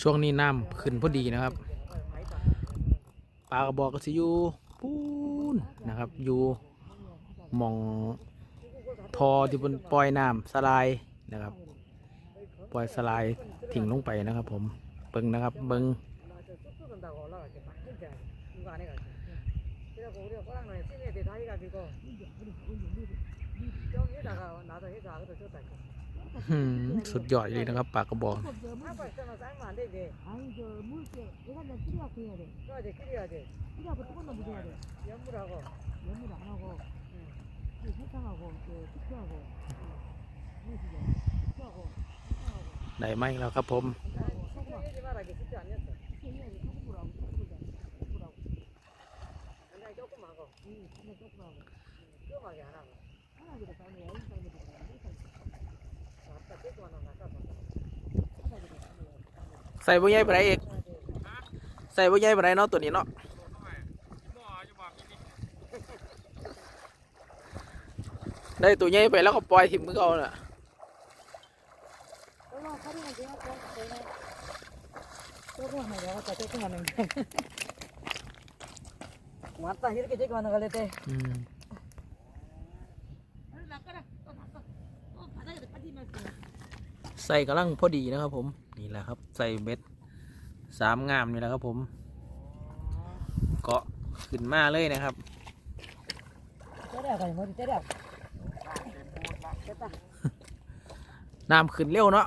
ช่วงนี้น้ำขึ้นพอดีนะครับปลากระบอกก็สิอยู่ปูนนะครับ อยู่มองทอที่บนปล่อยน้ำสลายนะครับปล่อยสลายทิ้งลงไปนะครับ ผมเบิ้งนะครับ เบิ้งหืม สุดยอดเลยนะครับ ปลากระบอก 아니 저 물게 얘가 내 끓여갖고 해야 돼. 끓여갖고 뜨거운 물 줘야 돼. 연물 안 하고 그 설탕하고 그 식초하고 무엇이죠? 식초하고 ได้ไหมแล้วครับผม 소금하고 소금하고 소금하고 소금하고 응, 그냥 조금하고 하나기도 삶아야 이 삶아도 하나기도 삶아야 ใส่บ่ใหญ่ไปานใดเอกใส่บ่ใหญ่ไปานเนาะตัวนี้เนาะได้ตัวใหญ่ไปแล้วเขาปล่อยทิมก็เอานาะมาตาเฮ็รกิจกวนรอะไรเต้ ใส่กระลังพอดีนะครับผมนี่แหละครับใส่เม็ดสามงามนี่แหละครับผมเกาะขึ้นมาเลยนะครับจะแดดไปหมดจะแดดน้ำขึ้นเร็วเนาะ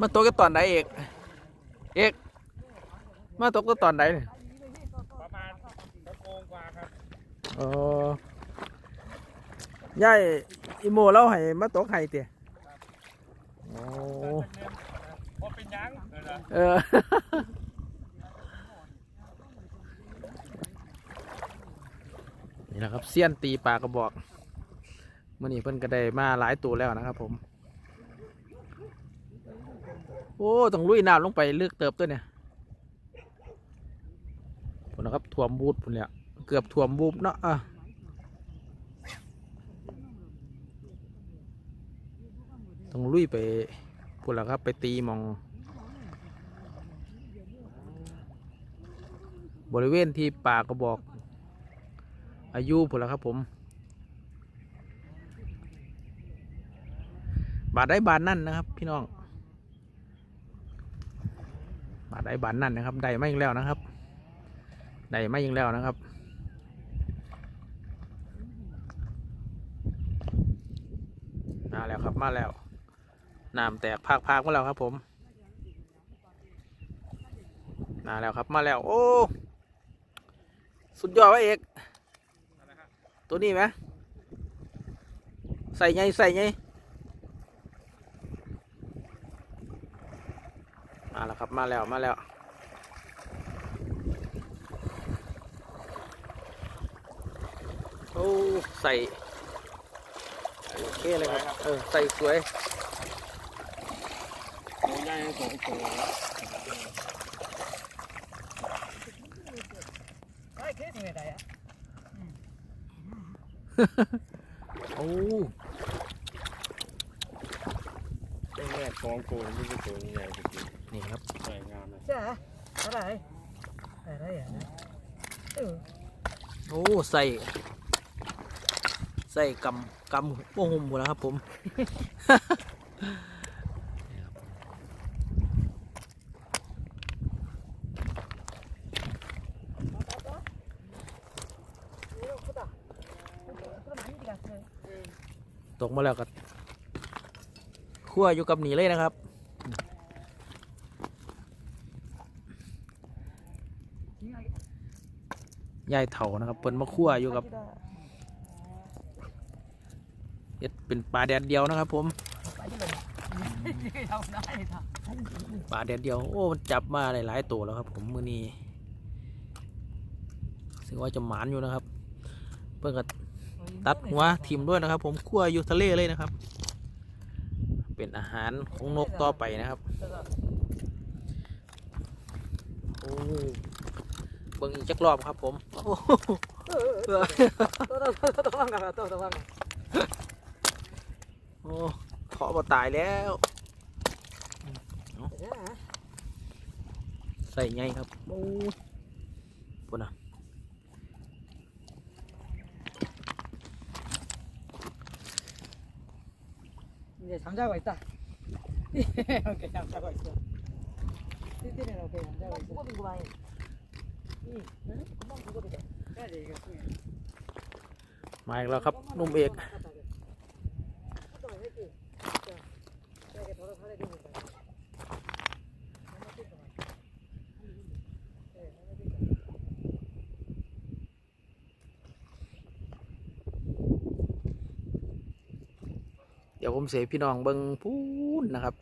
มาตกกันตอนไหนเอก เอก มาตกกันตอนไหนเนี่ย อ๋อยายอีโมเล่าให้มาตกให้เตี๋ยโอ้พอเป็นหยังเออเออนี่แหละครับเสี้ยนตีปลากระบอกมื่อนี้เพิ่นก็ได้มาหลายตัวแล้วนะครับผม โอ้ต้องลุยน้ำลงไปลึกเติบตัวเนี่ยพุ่นนะครับท่วมบูดพุ่นแล้ว เกือบท่วมบูบเนาะอะต้องลุยไปพุ่นแล้วครับไปตีมอง บริเวณที่ป่ากระบอก อายุพุ่นแล้วครับผม บาดได้บานนั่นนะครับพี่น้องบาดได้บานนั่นนะครับ ได้ไม่ยิงแล้วนะครับ ได้ไม่ยิงแล้วนะครับ มาแล้วครับมาแล้วน้ำแตกพากๆมาแล้วครับ ผมมาแล้วครับมาแล้ว โอ้สุดยอดวะเอกตัวนี้ไหมใส่ไงใส่ไงมาแล้วครับมาแล้วมาแล้วโอ้ใส่ นี่เลยครับ เออ ใส่สวยโอ้ยได้สองตัวโอ้ได้แม่ฟองโกนนี่เป็นตัวใหญ่จริงนี่ครับสวยงามเลยใช่อะไรอะไรอะโอ้ใส่ใส่กำ กำโป้งหมดแล้วครับผมตกมาแล้วก็ขั้วอยู่กับหนีเลยนะครับยายเถานะครับเปิ้นมาขั้วอยู่กับ เป็นปลาแดดเดียวนะครับ ผมปลาแดดเดียวโอ้จับมาหลายๆตัวแล้วครับ ผมมือนี้ซึ่งว่าจะหมานอยู่นะครับ เพื่อนก็ตัดหัวทิมด้วยนะครับ ผมคั่วอยู่ทะเลเลยนะครับ เป็นอาหารของนกต่อไปนะครับโอ้เบิ้งอีกจักรอบครับ ผมตัวตัวตัวตัวตัวตัวตัวตัว โอ้เคาะบ่ตายแล้ว 자, ใส่ไงครับโอ้ปุ่นอ่ะ 이제 잠자고 있다. 이렇게 잠자고 있어. 띠띠는 이렇게 잠자고 있어. 죽어든 거만 이, 응? 금방 죽어도 돼. 해야 돼, 이거. มาอีกแล้วครับนุ่มเอก เดี๋ยวผมเสียพี่น้องเบิงพูนนะครับ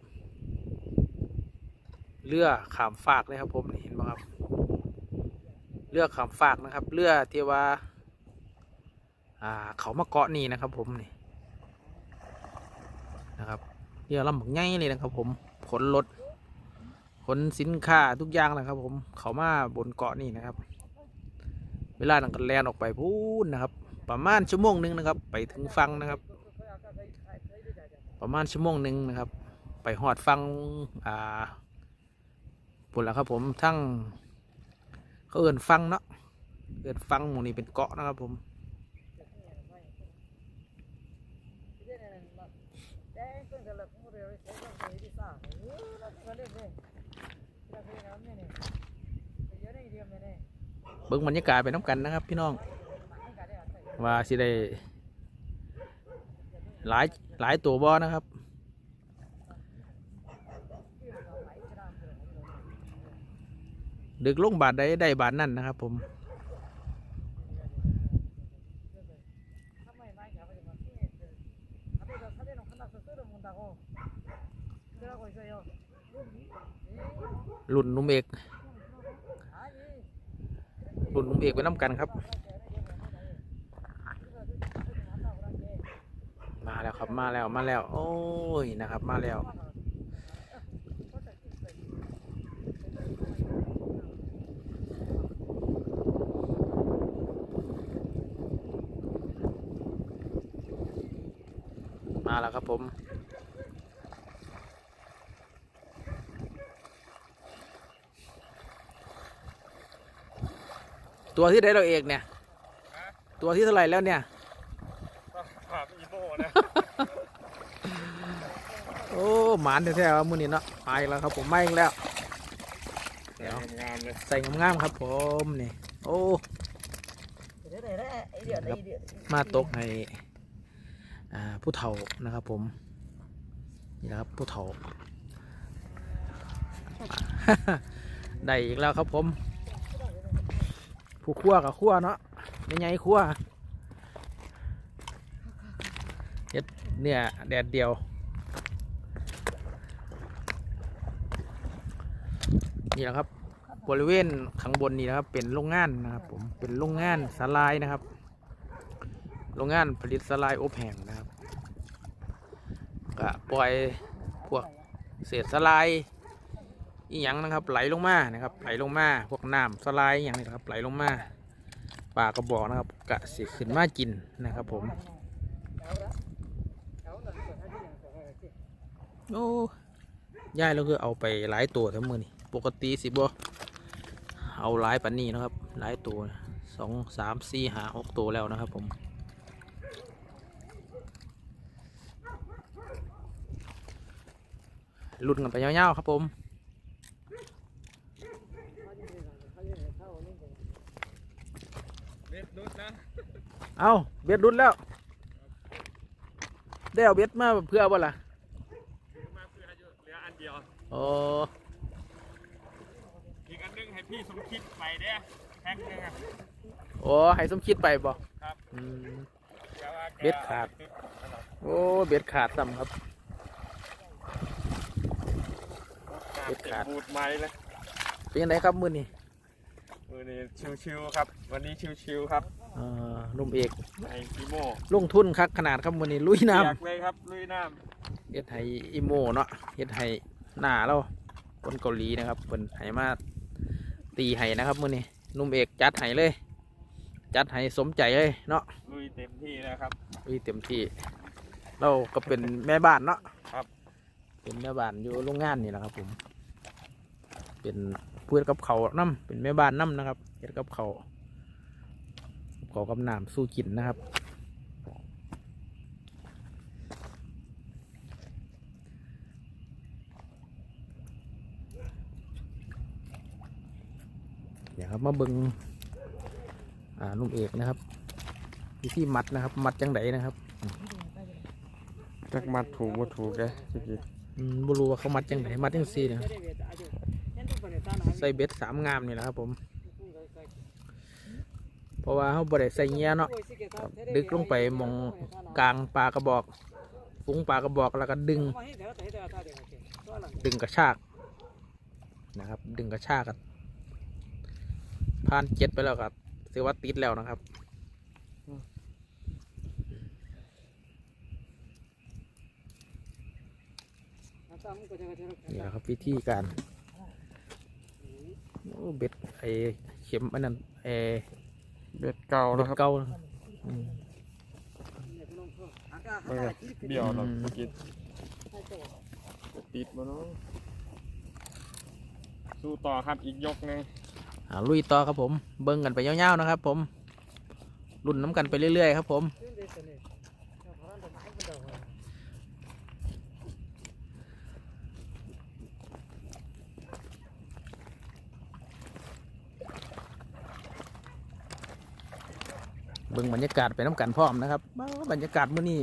เรือขามฝากเลยครับ ผมเห็นไหมครับ เรือขามฝากนะครับ เรือที่ว่า อ่า เขามาเกาะนี่นะครับ ผมนี่ นะครับเรือลำบักง่ายเลยนะครับ ผมขนรถขนสินค้าทุกอย่างนะครับ ผมเขามาบนเกาะนี่นะครับ เวลาดังกันแลนออกไปพูดนะครับ ประมาณชั่วโมงหนึ่งนะครับ ไปถึงฟังนะครับ ประมาณชั่วโมงหนึ่งนะครับ ไปหอดฟังอ่าปุ่นแล้วครับ ผมทั้งเขาเอื่นฟังเนาะเอื่นฟังหมู่นี้เป็นเกาะนะครับ ผม เบิ้งบรรยากาศไปน้ำกันนะครับ พี่น้อง ว่าสิได้หลายหลายตัวบอนะครับ ดึกลงบาทได้ได้บาทนั่นนะครับผม รุ่นนุ่มเอก아 니. รุ่นนุ่มเอกไปน้ำกันครับ มาแล้วครับมาแล้วมาแล้ว โอ้ยนะครับ มาแล้วมาแล้วครับผม ตัวที่ได้เราเอกเนี่ย ตัวที่เท่าไหร่แล้วเนี่ยถามอีโม่นะโอ้หมานแท้ๆว่ามือนี้เนาะมาอีกแล้วครับผมมาอีกแล้วเดี๋ยวงามเลยใส่งามๆครับผมนี่โอ้มาตกให้อ่าผู้เฒ่านะครับผมนี่นะครับผู้เฒ่าได้อีกแล้วครับผม ผู้คั่วกับคั่วเนาะยังไงคั่วเฮ็ดเนี่ยแดดเดียวนี่แหละครับ บริเวณข้างบนนี่นะครับ เป็นโรงงานนะครับผมเป็นโรงงานสลายนะครับ โรงงานผลิตสลายอบแห้งนะครับก็ปล่อยพวกเศษสลาย อีหยังนะครับ ไหลลงมานะครับ ไหลลงมาพวกน้ำสไลายอย่างนี้นะครับ ไหลลงมาปลากระบอกนะครับ กะสิขึ้นมากินนะครับผมโอ้ย่ายเราคือเอาไปหลายตัวทั้งมือนี่ปกติสิบ่เอาหลายปันนี้นะครับ หลายตัวสองสามสี่หาหกตัวแล้วนะครับผมลุ้นกันไปยาวๆครับผม เบ็ดดุดนะเอาเบ็ดรุดแล้ว ได้เอาเบ็ดมาเพื่อบ่ล่ะซื้อมาเพื่อให้เหลืออันเดียวโอ้อีกอันหนึงให้พี่สมคิดไปเด้อแพ็คหนึงอะโอ้ให้สมคิดไปบ่ครับอืมดี๋ยวว่าแกเบ็ดขาด โอ้เบ็ดขาดซ้ำครับเบ็ดขาดบูดไม้เลยเป็นยังไงครับมือนี่ มือนี้ชิวๆครับ วันนี้ชิวๆครับเอ่อนุ่มเอกไออีโม่ลงทุนคักขนาดครับมือนี้ลุยน้เปียกเลยครับลุยน้ำเฮ็ดให้อิโมเนาะเฮ็ดให้หน้าเราคนเกาหลีนะครับเพิ่นให้มาตีให้นะครับมือนี้หนุ่มเอกจัดให้เลย จัดให้สมใจเลยเนาะลุยเต็มที่แล้วครับอุ้ยเต็มที่ เราก็เป็นแม่บ้านเนาะครับ เป็นแม่บ้านอยู่โรงงานนี่แหละครับผม เป็น พูดกับเขาวน้ำเป็นแม่บ้านน้ำนะครับเฮ็ดกับเขาวกับเขาวกับน้ำสู้กินนะครับเดี๋ยวครับมาเบิงอ่านุ่มเอกนะครับวิธีมัดนะครับ มัดจังไดนะครับจักมัดถูกบ่ถูกแกสิกิอืมบรู้ว่าเขามัดจังไดมัดจังซี่นะครับใส่เบ็ดสามงามนี่แหละครับผม เพราะว่าเขาบ่ได้ใส่เงี้ยเนาะดึกลงไปมองกลางปลากระบอกฟุ้งปลากระบอกแล้วก็ดึง ดึงกระชากนะครับ ดึงกระชากกันผ่านเจ็ดไปแล้วครับถือว่าติดแล้วนะครับนี่แหละครับวิธีการ เบ็ดไอเข็มอันนั้นไอเบ็ดเก่าเบ็นะดครับเก่าอืมเบิ่งอะเบี้ยวแล้วสิกิติดบ่เนาะสู้ต่อครับอีกยกหนึงอ่าลุยต่อครับผม เบิ้งกันไปยาวๆนะครับ ผมรุ่นน้ำกันไปเรื่อยๆครับผม เบิ่งบรรยากาศไปน้ำกันพร้อมนะครับบรรยากาศมื้อนี้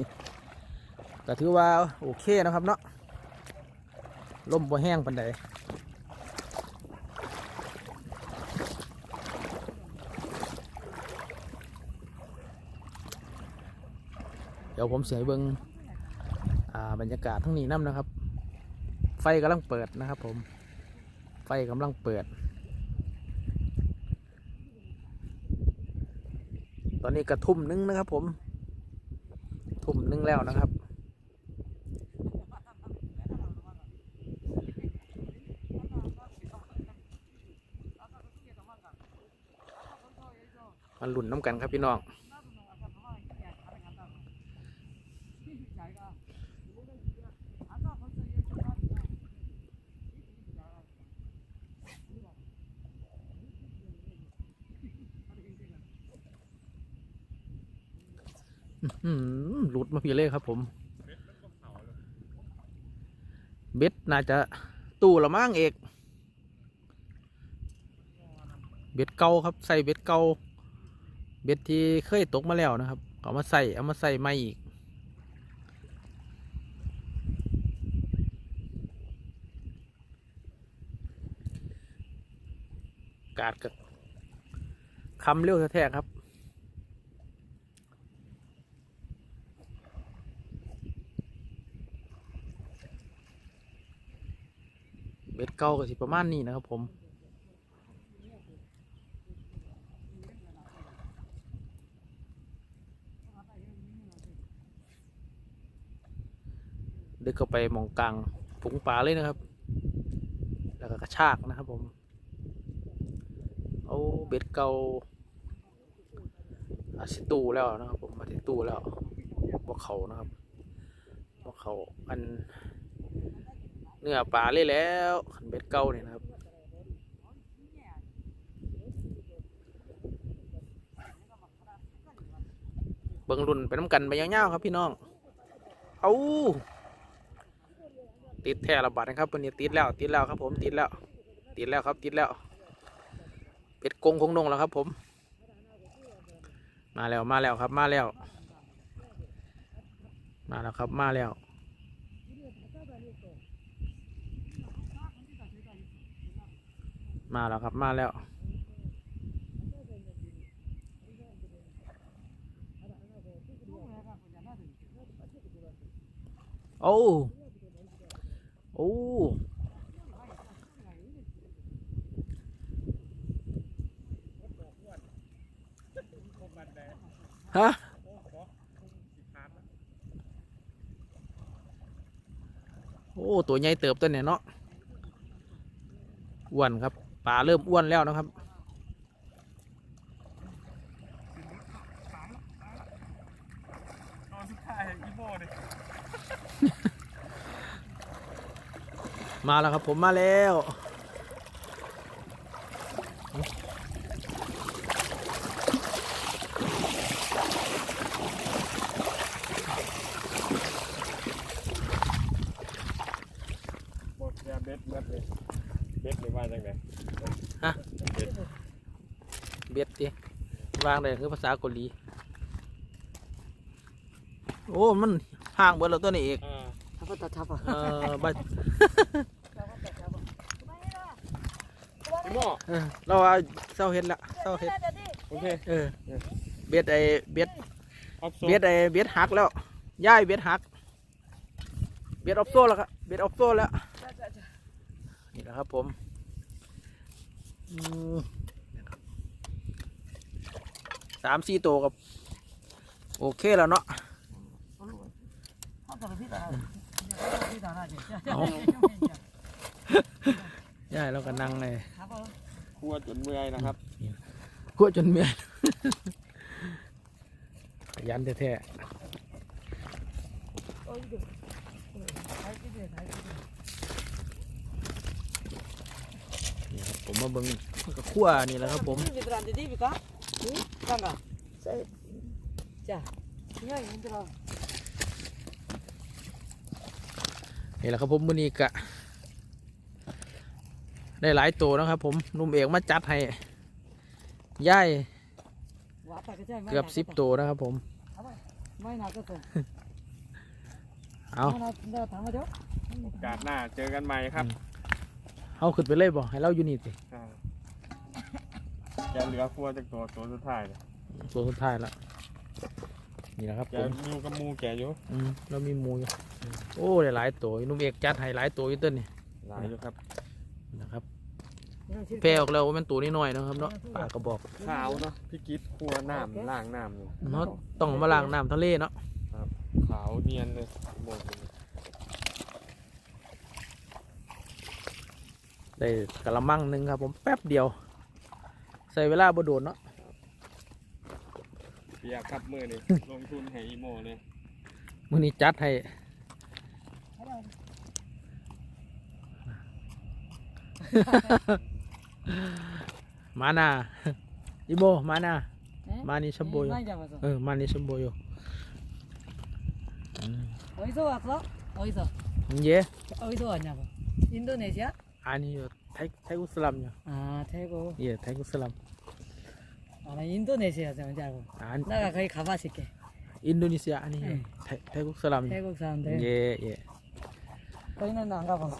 ก็ถือว่าโอเคนะครับเนาะลมบ่แห้งปันใดเดี๋ยวผมเสียเบิ่งอ่าบรรยากาศทั้งนี้น้ำนะครับ ไฟกำลังเปิดนะครับผม ไฟกำลังเปิด ตอนนี้กระทุ่มนึงนะครับ ผม ทุ่มนึงแล้วนะครับ มันหลุนน้ำกันครับพี่น้อง หลุดมาพี่เลยครับผม เบ็ดน่าจะตู้ละมั้งเอก เบ็ดเก่าครับ ใส่เบ็ดเก่า เบ็ดที่เคยตกมาแล้วนะครับ เอามาใส่เอามาใส่ใหม่อีกกาดกับคำเร็วแท้ๆครับ เก่าก็สิประมาณนี้นะครับผมดึกเข้าไปมองกลางฝูงปลาเลยนะครับ แล้วก็กระชากนะครับผม เอาเบ็ดเก่าอาสิตูแล้วนะครับผมมาที่ตู้แล้วบวกเขานะครับบวกเขาอัน เนื้อปลาเลยแล้วขันเบ็ดเก่าเนี่ยนะครับเบิ่งรุ่นไปน้ำกันไปยาวๆครับพี่น้องเอาติดแท่ระบาดนะครับวันนี้ติดแล้วติดแล้วครับผมติดแล้ว ติดแล้วครับติดแล้วเป็ดกงคงนงแล้วครับผม มาแล้วมาแล้วครับมาแล้ว มาแล้วครับมาแล้ว มาแล้วครับมาแล้ว โอ้โอ้ฮะโอ้ ตัวใหญ่เติบตัวเนี่ยเนาะอ้วนครับ ปลาเริ่มอ้วนแล้วนะครับ มาแล้วครับผมมาแล้ว วางเลยคือภาษาเกาหลี โอ้ มันห่างเบิดแล้วตัวนี้อีกทับทับทับเออบัดเราเศร้าเห็ดละเศร้าเห็ดโอเคเออเบียดไอ้เบียดเบียดไอ้เบียดหักแล้วย่ายเบียดหัก เบียดออฟโซ่แล้วครับเบียดออฟโซ่แล้วนี่แหละครับผมอืม สามสี่ตัวกับโอเคแล้วเนาะยายเราก็นั่งเลยคั่วจนเมื่อยนะครับคั่วจนเมื่อยยันแท้ๆผมมาเบิ้งกับขั้วนี่แหละครับผม 얘들한테 입니까? 응? 잠깐 자 그냥 힘들어 นี่แหละครับผมมือนี้กะ ได้หลายตัวนะครับผมหนุ่มเอกมาจัดให้ย่าย 왔다 그치? เกือบสิบตัวนะครับผม 많이 나갔어 เอา 하나 내가 담아줘? โอกาสหน้าเจอกันใหม่ครับ เอาขึ้นไปเลยบ่ให้เราอยู่นี่สิ อ่า แกเหลือครัวจากตัวตัวสุดท้ายเลยตัวสุดท้ายละนี่นะครับแกมีกับมูแกอยู่อืมเรามีมูโอ้ไหลายตัวนุ่มเอกจัดให้หลายตัวอยู่ต้นนี่หลายอยครับนะครับแพร่ออกแล้วว่ามันตัวน้อยนะครับเนาะปากกระบอกขาวเนาะพี่กิ๊ฟครัวน้ำล่างน้ำอยู่เนาะต้องเามาล้างน้ำทะเลเนาะขาวเนียนเลยบนเลยได้กระมังหนึ่งครับผมแป๊บเดียว ใส่เวลาบ่โดนเนาะ เปียกครับมือนี่ ลงทุนให้อีโมเลย มื้อนี้จัดให้ มานา อีโบมานา มานี่ชัมโบโย 많이 잡았어 เออมานี่ชัมโบโยอืม 어디서 왔어? 어디서? เย่ 어디서 왔냐고 인도네시아? อันนี้อยู่ไทยไทยกุสลัมอยู่ 아 태국 เย่ไทยกุสลัม 아, 나 인도네시아에서 뭔지 알고 อัน 내가 거기 가봤을게 อินโดนีเซียอันนี้ อืม ไทยไทยกุสลัมอยู่ 태국 사람들 เย่เย่ 거기는 안 가보고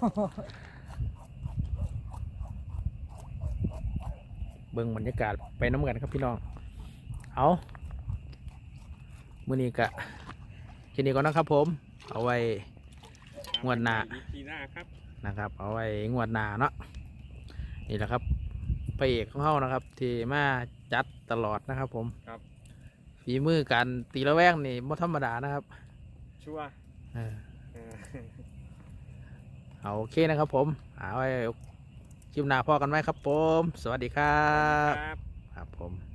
เบิ่งบรรยากาศไปน้ำกันครับพี่น้อง เอามื้อนี้กะแค่นี้ก่อนนะครับผม เอาไว้ งวดหน้า ปีหน้าครับ นะครับ เอาไว้งวดหน้าเนาะนี่แหละครับพระเอกของเขานะครับ ที่มาจัดตลอดนะครับ ผมครับ ฝีมือการตีละแวงนี่ไม่ธรรมดานะครับชัวร์เออเออเอาโอเคนะครับ ผมเอาไว้คลิปหน้าพอกันไหมครับ ผม สวัสดีครับครับ ครับผม